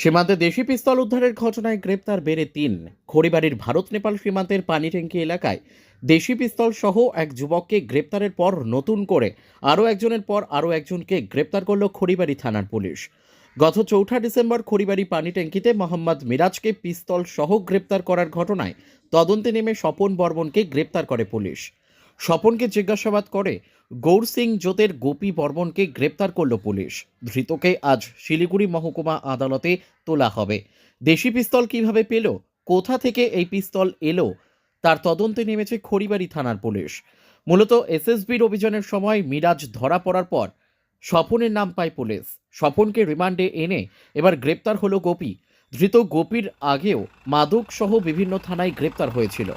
সীমান্তে দেশি পিস্তল উদ্ধারের ঘটনায় গ্রেপ্তার বেড়ে তিন। খড়িবাড়ির ভারত নেপাল সীমান্তের পানিট্যাঙ্কি এলাকায় দেশি পিস্তল সহ এক যুবককে গ্রেপ্তারের পর নতুন করে আরও একজনের পর আরও একজনকে গ্রেপ্তার করল খড়িবাড়ি থানার পুলিশ। গত চৌঠা ডিসেম্বর খড়িবাড়ি পানিট্যাঙ্কিতে মোহাম্মদ মিরাজকে পিস্তল সহ গ্রেপ্তার করার ঘটনায় তদন্তে নেমে স্বপন বর্মনকে গ্রেপ্তার করে পুলিশ। স্বপনকে জিজ্ঞাসাবাদ করে গৌর সিং জোতের গোপী বর্মনকে গ্রেপ্তার করল পুলিশ। ধৃতকে আজ শিলিগুড়ি মহকুমা আদালতে তোলা হবে। দেশি পিস্তল কীভাবে পেল? কোথা থেকে এই পিস্তল এলো? তার তদন্তে নেমেছে খড়িবাড়ি থানার পুলিশ। মূলত এসএসবির অভিযানের সময় মিরাজ ধরা পড়ার পর স্বপনের নাম পায় পুলিশ। স্বপনকে রিমান্ডে এনে এবার গ্রেপ্তার হলো গোপী। ধৃত গোপীর আগেও মাদক সহ বিভিন্ন থানায় গ্রেপ্তার হয়েছিল।